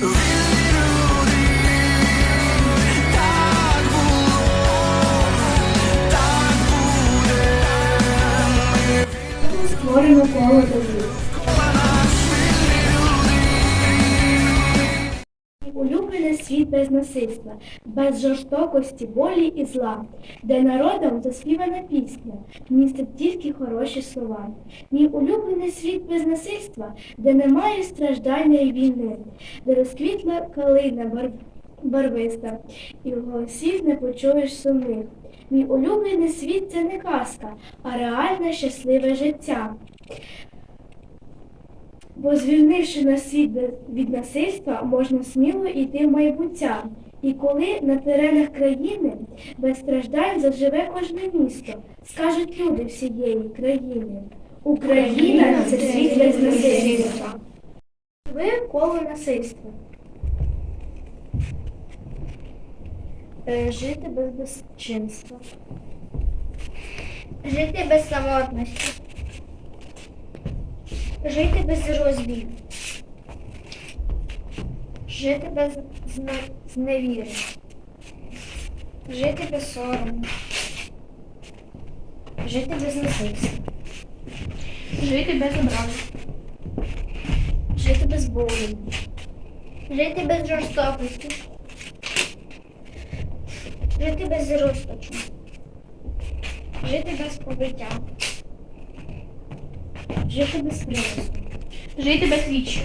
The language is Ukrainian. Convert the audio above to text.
Створено коло друзів. Світ без насильства, без жорстокості, болі і зла, де народом заспівана пісня, містить тільки хороші слова. Мій улюблений світ без насильства, де немає страждання і війни, де розквітла калина бар... барвиста, і голосів не почуєш сумних. Мій улюблений світ це не казка, а реальне щасливе життя. Бо звільнивши на світ від насильства, можна сміло йти в майбуття. І коли на теренах країни без страждань заживе кожне місто, скажуть люди всієї країни. Україна це світ без насильства. Ви коло насильства. Е, Жити без безчинства. Жити без самотності. Жити без розбію. Жити без зне- зневіри. Жити без сорому. Жити без насильства. Жити без образи. Жити без болю. Жити без жорстокості. Жити без розпачу. Жити без побиття. Жити без сльоз. Жити без вічі.